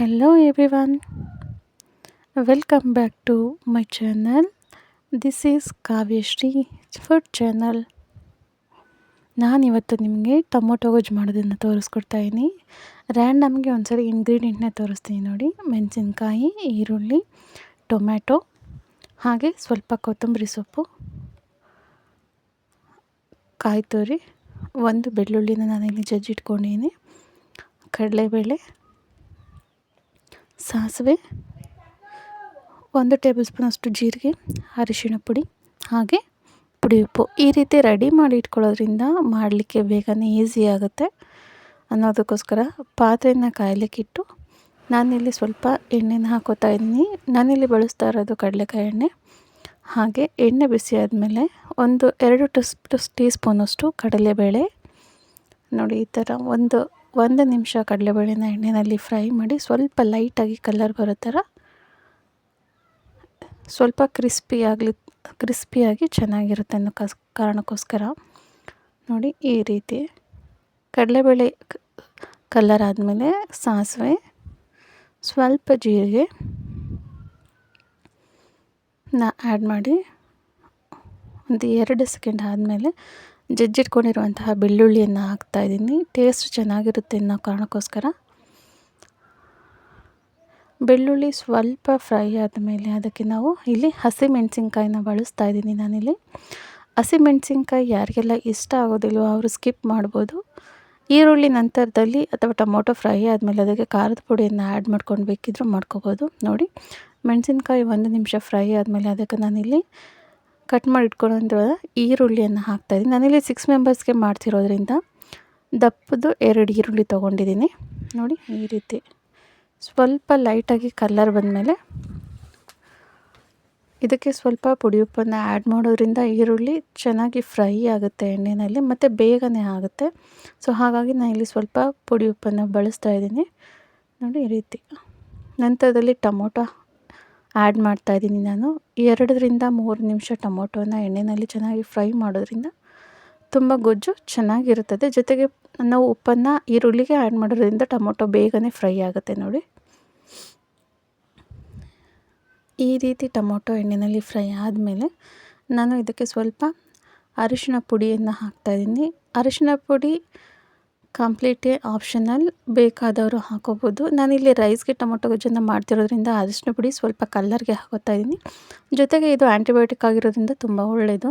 Hello everyone, welcome back to my channel. This is Kavyashree food channel ನಾನಿವತ್ತು ನಿಮಗೆ tomato ಗೊಜ್ಜು ಮಾಡೋದನ್ನು ತೋರಿಸ್ಕೊಡ್ತಾ ಇದ್ದೀನಿ. ರ್ಯಾಂಡಮ್ಗೆ ಒಂದ್ಸರಿ ಇಂಗ್ರೀಡಿಯೆಂಟ್ನ ತೋರಿಸ್ತೀನಿ ನೋಡಿ. ಮೆಣಸಿನ್ಕಾಯಿ ಈರುಳ್ಳಿ ಟೊಮ್ಯಾಟೊ ಹಾಗೆ ಸ್ವಲ್ಪ ಕೊತ್ತಂಬರಿ ಸೊಪ್ಪು ಕಾಯಿ ತುರಿ ಒಂದು ಬೆಳ್ಳುಳ್ಳಿನ ನಾನಿಲ್ಲಿ ಜಜ್ಜಿಟ್ಕೊಂಡಿದ್ದೀನಿ. ಕಡಲೆಬೇಳೆ ಸಾಸಿವೆ, ಒಂದು ಟೇಬಲ್ ಸ್ಪೂನಷ್ಟು ಜೀರಿಗೆ, ಅರಿಶಿಣ ಪುಡಿ, ಹಾಗೆ ಪುಡಿ ಉಪ್ಪು. ಈ ರೀತಿ ರೆಡಿ ಮಾಡಿ ಇಟ್ಕೊಳ್ಳೋದ್ರಿಂದ ಮಾಡಲಿಕ್ಕೆ ಬೇಗನೆ ಈಸಿ ಆಗುತ್ತೆ. ಅನ್ನೋದಕ್ಕೋಸ್ಕರ ಪಾತ್ರೆನ ಕಾಯಲಿಕ್ಕಿಟ್ಟು ನಾನಿಲ್ಲಿ ಸ್ವಲ್ಪ ಎಣ್ಣೆನ ಹಾಕೋತಾ ಇದ್ದೀನಿ. ನಾನಿಲ್ಲಿ ಬಳಸ್ತಾ ಇರೋದು ಕಡಲೆಕಾಯಿ ಎಣ್ಣೆ. ಹಾಗೆ ಎಣ್ಣೆ ಬಿಸಿ ಆದಮೇಲೆ ಒಂದು ಎರಡು ಟಸ್ ಟೀ ಸ್ಪೂನಷ್ಟು ಕಡಲೆಬೇಳೆ. ನೋಡಿ, ಈ ಥರ ಒಂದು ಒಂದು ನಿಮಿಷ ಕಡಲೆಬೇಳೆನ ಎಣ್ಣೆಯಲ್ಲಿ ಫ್ರೈ ಮಾಡಿ ಸ್ವಲ್ಪ ಲೈಟಾಗಿ ಕಲರ್ ಬರೋ ಥರ ಸ್ವಲ್ಪ ಕ್ರಿಸ್ಪಿ ಆಗಲಿ ಕ್ರಿಸ್ಪಿಯಾಗಿ ಚೆನ್ನಾಗಿರುತ್ತೆ ಅನ್ನೋ ಕಸ್, ಕಾರಣಕ್ಕೋಸ್ಕರ ನೋಡಿ ಈ ರೀತಿ ಕಡಲೆಬೇಳೆ ಕಲರ್ ಆದಮೇಲೆ ಸಾಸಿವೆ, ಸ್ವಲ್ಪ ಜೀರಿಗೆ, ನಾ ಆ್ಯಡ್ ಮಾಡಿ ಒಂದು ಎರಡು ಸೆಕೆಂಡ್ ಆದಮೇಲೆ ಜಜ್ಜಿಟ್ಕೊಂಡಿರುವಂತಹ ಬೆಳ್ಳುಳ್ಳಿಯನ್ನು ಹಾಕ್ತಾಯಿದ್ದೀನಿ ಟೇಸ್ಟ್ ಚೆನ್ನಾಗಿರುತ್ತೆ ಅನ್ನೋ ಕಾರಣಕ್ಕೋಸ್ಕರ. ಬೆಳ್ಳುಳ್ಳಿ ಸ್ವಲ್ಪ ಫ್ರೈ ಆದಮೇಲೆ ಅದಕ್ಕೆ ನಾವು ಇಲ್ಲಿ ಹಸಿಮೆಣಸಿನ್ಕಾಯಿನ ಬಳಸ್ತಾ ಇದ್ದೀನಿ ನಾನಿಲ್ಲಿ. ಹಸಿಮೆಣಸಿನ್ಕಾಯಿ ಯಾರಿಗೆಲ್ಲ ಇಷ್ಟ ಆಗೋದಿಲ್ವೋ ಅವರು ಸ್ಕಿಪ್ ಮಾಡ್ಬೋದು. ಈರುಳ್ಳಿ ನಂತರದಲ್ಲಿ ಅಥವಾ ಟೊಮೊಟೊ ಫ್ರೈ ಆದಮೇಲೆ ಅದಕ್ಕೆ ಖಾರದ ಪುಡಿಯನ್ನು ಆ್ಯಡ್ ಮಾಡ್ಕೊಂಡು ಬೇಕಿದ್ದರೂ ಮಾಡ್ಕೋಬೋದು. ನೋಡಿ, ಮೆಣಸಿನ್ಕಾಯಿ ಒಂದು ನಿಮಿಷ ಫ್ರೈ ಆದಮೇಲೆ ಅದಕ್ಕೆ ನಾನಿಲ್ಲಿ ಕಟ್ ಮಾಡಿ ಇಟ್ಕೊಂಡಿರೋ ಈರುಳ್ಳಿಯನ್ನು ಹಾಕ್ತಾಯಿದ್ದೀನಿ ನಾನಿಲ್ಲಿ ಸಿಕ್ಸ್ ಮೆಂಬರ್ಸ್ಗೆ ಮಾಡ್ತಿರೋದ್ರಿಂದ ದಪ್ಪದು ಎರಡು ಈರುಳ್ಳಿ ತೊಗೊಂಡಿದ್ದೀನಿ. ನೋಡಿ, ಈ ರೀತಿ ಸ್ವಲ್ಪ ಲೈಟಾಗಿ ಕಲ್ಲರ್ ಬಂದಮೇಲೆ ಇದಕ್ಕೆ ಸ್ವಲ್ಪ ಪುಡಿ ಉಪ್ಪನ್ನು ಆ್ಯಡ್ ಮಾಡೋದ್ರಿಂದ ಈರುಳ್ಳಿ ಚೆನ್ನಾಗಿ ಫ್ರೈ ಆಗುತ್ತೆ ಎಣ್ಣೆಯಲ್ಲಿ ಮತ್ತು ಬೇಗನೆ ಆಗುತ್ತೆ. ಸೊ ಹಾಗಾಗಿ ನಾನು ಇಲ್ಲಿ ಸ್ವಲ್ಪ ಪುಡಿ ಉಪ್ಪನ್ನು ಬಳಸ್ತಾ ಇದ್ದೀನಿ. ನೋಡಿ, ಈ ರೀತಿ ನಂತರದಲ್ಲಿ ಟೊಮೊಟೊ ಆ್ಯಡ್ ಮಾಡ್ತಾಯಿದ್ದೀನಿ ನಾನು. ಎರಡರಿಂದ ಮೂರು ನಿಮಿಷ ಟೊಮೊಟೊನ ಎಣ್ಣೆಯಲ್ಲಿ ಚೆನ್ನಾಗಿ ಫ್ರೈ ಮಾಡೋದ್ರಿಂದ ತುಂಬ ಗೊಜ್ಜು ಚೆನ್ನಾಗಿರುತ್ತದೆ. ಜೊತೆಗೆ ನಾವು ಉಪ್ಪನ್ನು ಈರುಳ್ಳಿಗೆ ಆ್ಯಡ್ ಮಾಡೋದ್ರಿಂದ ಟೊಮೊಟೊ ಬೇಗನೆ ಫ್ರೈ ಆಗುತ್ತೆ ನೋಡಿ. ಈ ರೀತಿ ಟೊಮೊಟೊ ಎಣ್ಣೆಯಲ್ಲಿ ಫ್ರೈ ಆದಮೇಲೆ ನಾನು ಇದಕ್ಕೆ ಸ್ವಲ್ಪ ಅರಿಶಿಣ ಪುಡಿಯನ್ನು ಹಾಕ್ತಾಯಿದ್ದೀನಿ ಅರಿಶಿನ ಪುಡಿ ಕಂಪ್ಲೀಟೇ ಆಪ್ಷನಲ್ ಬೇಕಾದವರು ಹಾಕೋಬೋದು. ನಾನಿಲ್ಲಿ ರೈಸ್ಗೆ ಟೊಮೊಟೊ ಗೊಜ್ಜನ್ನು ಮಾಡ್ತಿರೋದ್ರಿಂದ ಅರಿಶಿನ ಪುಡಿ ಸ್ವಲ್ಪ ಕಲ್ಲರ್ಗೆ ಹಾಕೋತಾ ಇದ್ದೀನಿ. ಜೊತೆಗೆ ಇದು ಆ್ಯಂಟಿಬಯೋಟಿಕ್ ಆಗಿರೋದ್ರಿಂದ ತುಂಬ ಒಳ್ಳೆಯದು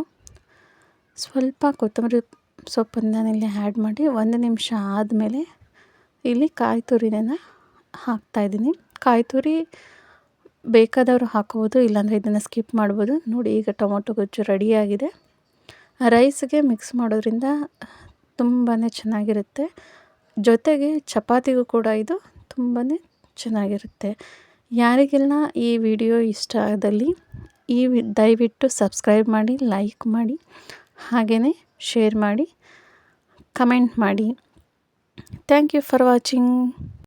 ಸ್ವಲ್ಪ ಕೊತ್ತಂಬರಿ ಸೊಪ್ಪನ್ನು ನಾನಿಲ್ಲಿ ಆ್ಯಡ್ ಮಾಡಿ ಒಂದು ನಿಮಿಷ ಆದಮೇಲೆ ಇಲ್ಲಿ ಕಾಯಿ ತುರಿನ ಹಾಕ್ತಾಯಿದ್ದೀನಿ ಕಾಯಿ ತುರಿ ಬೇಕಾದವರು ಹಾಕೋಬೋದು, ಇಲ್ಲಾಂದರೆ ಇದನ್ನು ಸ್ಕಿಪ್ ಮಾಡ್ಬೋದು. ನೋಡಿ ಈಗ ಟೊಮೊಟೊ ಗೊಜ್ಜು ರೆಡಿಯಾಗಿದೆ ರೈಸ್ಗೆ ಮಿಕ್ಸ್ ಮಾಡೋದ್ರಿಂದ ತುಂಬಾ ಚೆನ್ನಾಗಿರುತ್ತೆ. ಜೊತೆಗೆ ಚಪಾತಿಗೂ ಕೂಡ ಇದು ತುಂಬಾ ಚೆನ್ನಾಗಿರುತ್ತೆ. ಯಾರಿಗೆಲ್ಲ ಈ ವಿಡಿಯೋ ಇಷ್ಟ ಆದಲ್ಲಿ ಈ ದಯವಿಟ್ಟು ಸಬ್ಸ್ಕ್ರೈಬ್ ಮಾಡಿ, ಲೈಕ್ ಮಾಡಿ ಹಾಗೆಯೇ ಶೇರ್ ಮಾಡಿ, ಕಮೆಂಟ್ ಮಾಡಿ. Thank you for watching.